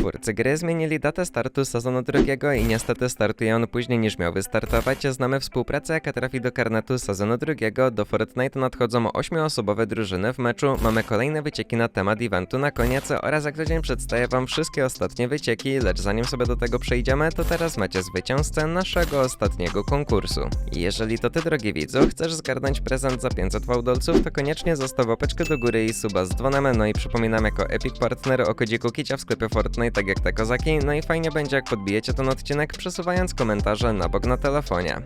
Twórcy gry zmienili datę startu sezonu drugiego i niestety startuje on później niż miał wystartować. Znamy współpracę, jaka trafi do karnetu sezonu drugiego. Do Fortnite nadchodzą ośmioosobowe drużyny w meczu. Mamy kolejne wycieki na temat eventu na koniec oraz jak co dzień przedstawię wam wszystkie ostatnie wycieki, lecz zanim sobie do tego przejdziemy, to teraz macie zwycięzcę naszego ostatniego konkursu. Jeżeli to ty, drogi widzu, chcesz zgarnąć prezent za 500 fałdolców, to koniecznie zostaw łapeczkę do góry i suba z dzwonem, no i przypominam jako Epic Partner o kodziku Kicia w sklepie Fortnite, tak jak te kozaki, no i fajnie będzie jak podbijecie ten odcinek przesuwając komentarze na bok na telefonie.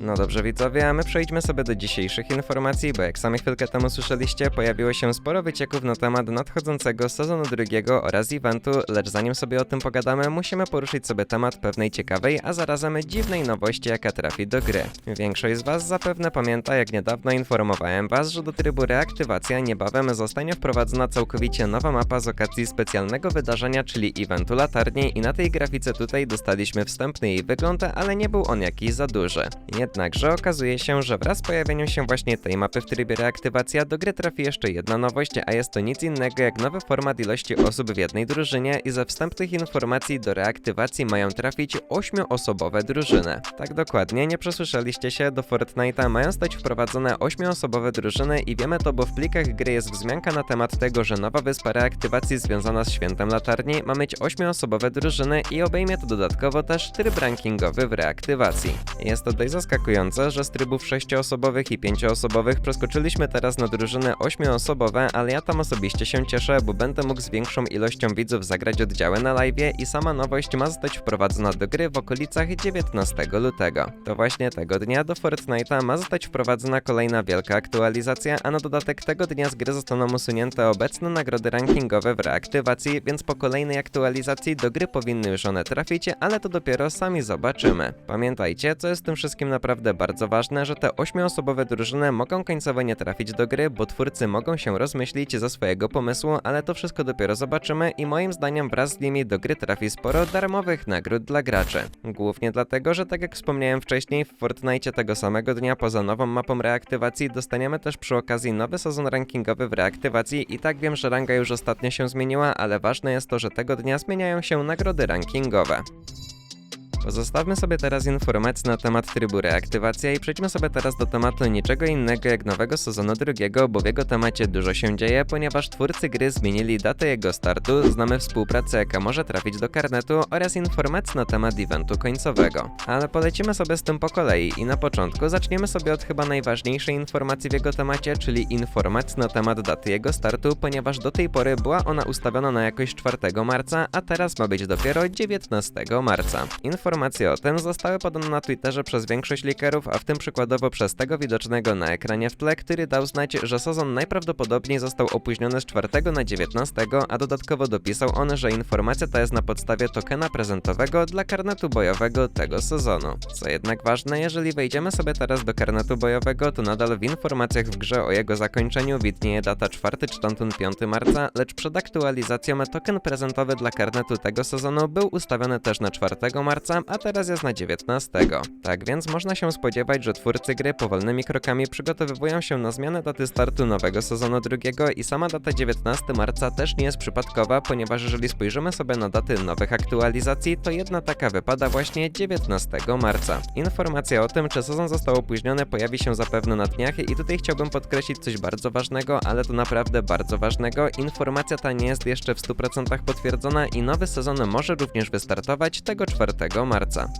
No dobrze widzowie, a my przejdźmy sobie do dzisiejszych informacji, bo jak sami chwilkę temu słyszeliście, pojawiło się sporo wycieków na temat nadchodzącego sezonu drugiego oraz eventu, lecz zanim sobie o tym pogadamy, musimy poruszyć sobie temat pewnej ciekawej, a zarazem dziwnej nowości, jaka trafi do gry. Większość z was zapewne pamięta, jak niedawno informowałem was, że do trybu reaktywacja niebawem zostanie wprowadzona całkowicie nowa mapa z okazji specjalnego wydarzenia, czyli eventu latarni i na tej grafice tutaj dostaliśmy wstępny jej wygląd, ale nie był on jakiś za duży. Jednakże okazuje się, że wraz z pojawieniem się właśnie tej mapy w trybie reaktywacja do gry trafi jeszcze jedna nowość, a jest to nic innego jak nowy format ilości osób w jednej drużynie i ze wstępnych informacji do reaktywacji mają trafić ośmioosobowe drużyny. Tak dokładnie, nie przesłyszeliście się, do Fortnite'a mają stać wprowadzone ośmioosobowe drużyny i wiemy to, bo w plikach gry jest wzmianka na temat tego, że nowa wyspa reaktywacji związana z Świętem Latarni ma mieć ośmioosobowe drużyny i obejmie to dodatkowo też tryb rankingowy w reaktywacji. Jest to dość zaskakujące, że z trybów 6-osobowych i 5-osobowych przeskoczyliśmy teraz na drużyny 8-osobowe, ale ja tam osobiście się cieszę, bo będę mógł z większą ilością widzów zagrać oddziały na live i sama nowość ma zostać wprowadzona do gry w okolicach 19 lutego. To właśnie tego dnia do Fortnite'a ma zostać wprowadzona kolejna wielka aktualizacja, a na dodatek tego dnia z gry zostaną usunięte obecne nagrody rankingowe w reaktywacji, więc po kolejnej aktualizacji do gry powinny już one trafić, ale to dopiero sami zobaczymy. Pamiętajcie, co jest tym wszystkim naprawdę bardzo ważne, że te ośmioosobowe drużyny mogą końcowo nie trafić do gry, bo twórcy mogą się rozmyślić ze swojego pomysłu, ale to wszystko dopiero zobaczymy i moim zdaniem wraz z nimi do gry trafi sporo darmowych nagród dla graczy. Głównie dlatego, że tak jak wspomniałem wcześniej, w Fortnite tego samego dnia poza nową mapą reaktywacji dostaniemy też przy okazji nowy sezon rankingowy w reaktywacji i tak wiem, że ranga już ostatnio się zmieniła, ale ważne jest to, że tego dnia zmieniają się nagrody rankingowe. Pozostawmy sobie teraz informacje na temat trybu reaktywacja i przejdźmy sobie teraz do tematu niczego innego jak nowego sezonu drugiego, bo w jego temacie dużo się dzieje, ponieważ twórcy gry zmienili datę jego startu, znamy współpracę jaka może trafić do karnetu oraz informacje na temat eventu końcowego. Ale polecimy sobie z tym po kolei i na początku zaczniemy sobie od chyba najważniejszej informacji w jego temacie, czyli informacji na temat daty jego startu, ponieważ do tej pory była ona ustawiona na jakoś 4 marca, a teraz ma być dopiero 19 marca. Informacje o tym zostały podane na Twitterze przez większość likerów, a w tym przykładowo przez tego widocznego na ekranie w tle, który dał znać, że sezon najprawdopodobniej został opóźniony z 4 na 19, a dodatkowo dopisał on, że informacja ta jest na podstawie tokena prezentowego dla karnetu bojowego tego sezonu. Co jednak ważne, jeżeli wejdziemy sobie teraz do karnetu bojowego, to nadal w informacjach w grze o jego zakończeniu widnieje data 4 czy tamten 5 marca, lecz przed aktualizacją token prezentowy dla karnetu tego sezonu był ustawiony też na 4 marca, a teraz jest na 19. Tak więc można się spodziewać, że twórcy gry powolnymi krokami przygotowywują się na zmianę daty startu nowego sezonu drugiego i sama data 19 marca też nie jest przypadkowa, ponieważ jeżeli spojrzymy sobie na daty nowych aktualizacji, to jedna taka wypada właśnie 19 marca. Informacja o tym, czy sezon został opóźniony pojawi się zapewne na dniach i tutaj chciałbym podkreślić coś bardzo ważnego, ale to naprawdę bardzo ważnego. Informacja ta nie jest jeszcze w 100% potwierdzona i nowy sezon może również wystartować tego 4 marca.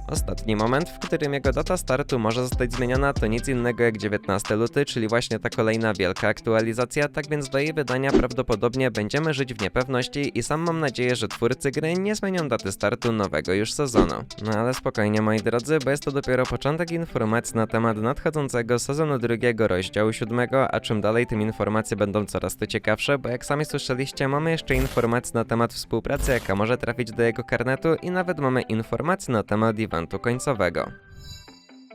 Ostatni moment, w którym jego data startu może zostać zmieniona, to nic innego jak 19 luty, czyli właśnie ta kolejna wielka aktualizacja, tak więc do jej wydania prawdopodobnie będziemy żyć w niepewności i sam mam nadzieję, że twórcy gry nie zmienią daty startu nowego już sezonu. No ale spokojnie moi drodzy, bo jest to dopiero początek informacji na temat nadchodzącego sezonu drugiego rozdziału siódmego, a czym dalej tym informacje będą coraz to ciekawsze, bo jak sami słyszeliście, mamy jeszcze informacje na temat współpracy, jaka może trafić do jego karnetu i nawet mamy informacje na temat eventu końcowego.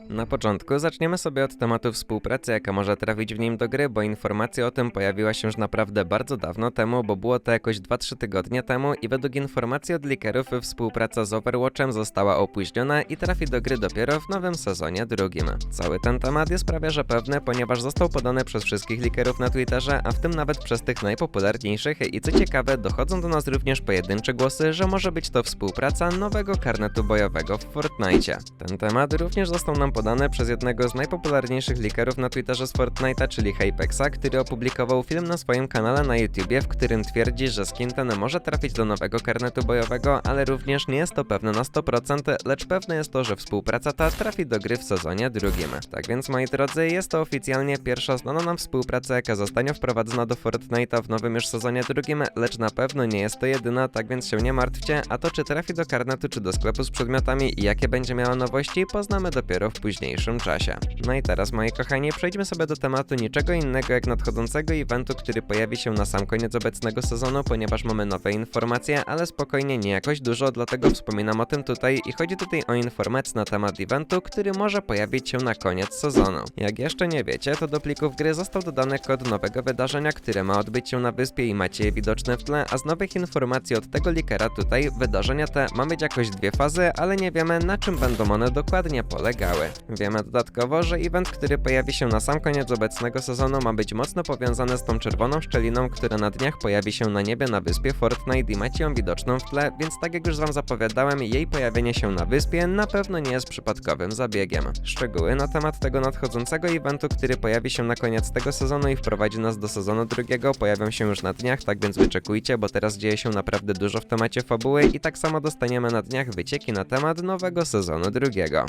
Na początku zaczniemy sobie od tematu współpracy, jaka może trafić w nim do gry, bo informacja o tym pojawiła się już naprawdę bardzo dawno temu, bo było to jakoś 2-3 tygodnie temu i według informacji od leakerów współpraca z Overwatchem została opóźniona i trafi do gry dopiero w nowym sezonie drugim. Cały ten temat jest prawie że pewny, ponieważ został podany przez wszystkich leakerów na Twitterze, a w tym nawet przez tych najpopularniejszych i co ciekawe, dochodzą do nas również pojedyncze głosy, że może być to współpraca nowego karnetu bojowego w Fortnite. Ten temat również został nam podany przez jednego z najpopularniejszych leakerów na Twitterze z Fortnite'a, czyli Hypexa, który opublikował film na swoim kanale na YouTubie, w którym twierdzi, że skin ten może trafić do nowego karnetu bojowego, ale również nie jest to pewne na 100%, lecz pewne jest to, że współpraca ta trafi do gry w sezonie drugim. Tak więc moi drodzy, jest to oficjalnie pierwsza znana nam współpraca, jaka zostanie wprowadzona do Fortnite'a w nowym już sezonie drugim, lecz na pewno nie jest to jedyna, tak więc się nie martwcie, a to czy trafi do karnetu czy do sklepu z przedmiotami i jakie będzie miała nowości, poznamy dopiero w późniejszym czasie. No i teraz moi kochani, przejdźmy sobie do tematu niczego innego jak nadchodzącego eventu, który pojawi się na sam koniec obecnego sezonu, ponieważ mamy nowe informacje, ale spokojnie nie jakoś dużo, dlatego wspominam o tym tutaj i chodzi tutaj o informacje na temat eventu, który może pojawić się na koniec sezonu. Jak jeszcze nie wiecie, to do plików gry został dodany kod nowego wydarzenia, które ma odbyć się na wyspie i macie je widoczne w tle, a z nowych informacji od tego likera tutaj, wydarzenia te ma mieć jakoś dwie fazy, ale nie wiemy na czym będą one dokładnie polegały. Wiemy dodatkowo, że event, który pojawi się na sam koniec obecnego sezonu ma być mocno powiązany z tą czerwoną szczeliną, która na dniach pojawi się na niebie na wyspie Fortnite i macie ją widoczną w tle, więc tak jak już wam zapowiadałem, jej pojawienie się na wyspie na pewno nie jest przypadkowym zabiegiem. Szczegóły na temat tego nadchodzącego eventu, który pojawi się na koniec tego sezonu i wprowadzi nas do sezonu drugiego, pojawią się już na dniach, tak więc wyczekujcie, bo teraz dzieje się naprawdę dużo w temacie fabuły i tak samo dostaniemy na dniach wycieki na temat nowego sezonu drugiego.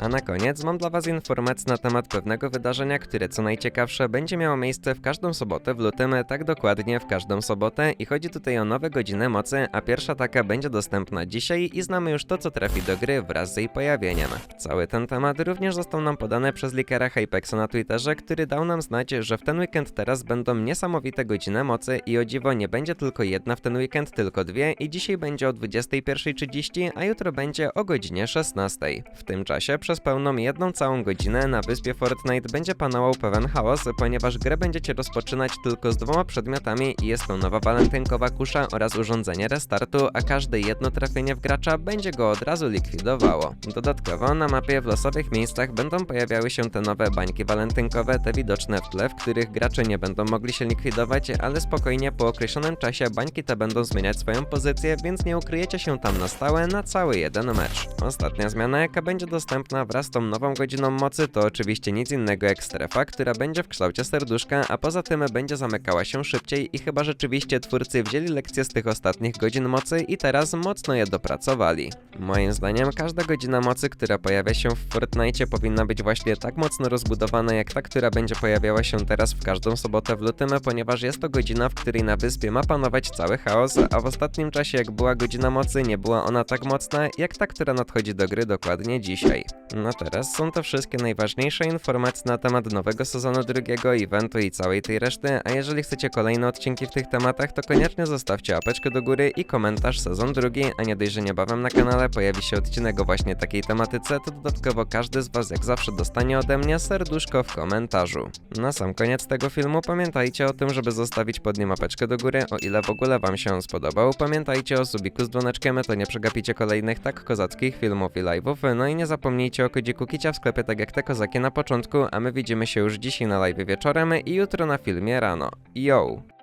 A na koniec mam dla Was informację na temat pewnego wydarzenia, które co najciekawsze będzie miało miejsce w każdą sobotę w lutym, tak dokładnie w każdą sobotę i chodzi tutaj o nowe godziny mocy, a pierwsza taka będzie dostępna dzisiaj i znamy już to, co trafi do gry wraz z jej pojawieniem. Cały ten temat również został nam podany przez likera Hypexa na Twitterze, który dał nam znać, że w ten weekend teraz będą niesamowite godziny mocy i o dziwo nie będzie tylko jedna w ten weekend, tylko dwie i dzisiaj będzie o 21.30, a jutro będzie o godzinie 16. W tym czasie przez pełną jedną całą godzinę na wyspie Fortnite będzie panował pewien chaos, ponieważ grę będziecie rozpoczynać tylko z dwoma przedmiotami i jest to nowa walentynkowa kusza oraz urządzenie restartu, a każde jedno trafienie w gracza będzie go od razu likwidowało. Dodatkowo na mapie w losowych miejscach będą pojawiały się te nowe bańki walentynkowe, te widoczne w tle, w których gracze nie będą mogli się likwidować, ale spokojnie po określonym czasie bańki te będą zmieniać swoją pozycję, więc nie ukryjecie się tam na stałe na cały jeden mecz. Ostatnia zmiana, jaka będzie dostępna wraz z tą nową godziną mocy to oczywiście nic innego jak strefa, która będzie w kształcie serduszka, a poza tym będzie zamykała się szybciej i chyba rzeczywiście twórcy wzięli lekcje z tych ostatnich godzin mocy i teraz mocno je dopracowali. Moim zdaniem każda godzina mocy, która pojawia się w Fortnite powinna być właśnie tak mocno rozbudowana jak ta, która będzie pojawiała się teraz w każdą sobotę w lutym, ponieważ jest to godzina, w której na wyspie ma panować cały chaos, a w ostatnim czasie jak była godzina mocy nie była ona tak mocna jak ta, która nadchodzi do gry dokładnie dzisiaj. No teraz są to wszystkie najważniejsze informacje na temat nowego sezonu drugiego eventu i całej tej reszty, a jeżeli chcecie kolejne odcinki w tych tematach, to koniecznie zostawcie apeczkę do góry i komentarz sezon drugi, a nie dość, że niebawem na kanale pojawi się odcinek o właśnie takiej tematyce, to dodatkowo każdy z was jak zawsze dostanie ode mnie serduszko w komentarzu. Na sam koniec tego filmu pamiętajcie o tym, żeby zostawić pod nim apeczkę do góry, o ile w ogóle wam się on spodobał. Pamiętajcie o subiku z dzwoneczkiem, to nie przegapicie kolejnych tak kozackich filmów i live'ów, no i nie zapomnijcie o kodziku Kicia w sklepie tak jak te kozaki na początku, a my widzimy się już dzisiaj na live wieczorem i jutro na filmie rano. Yo!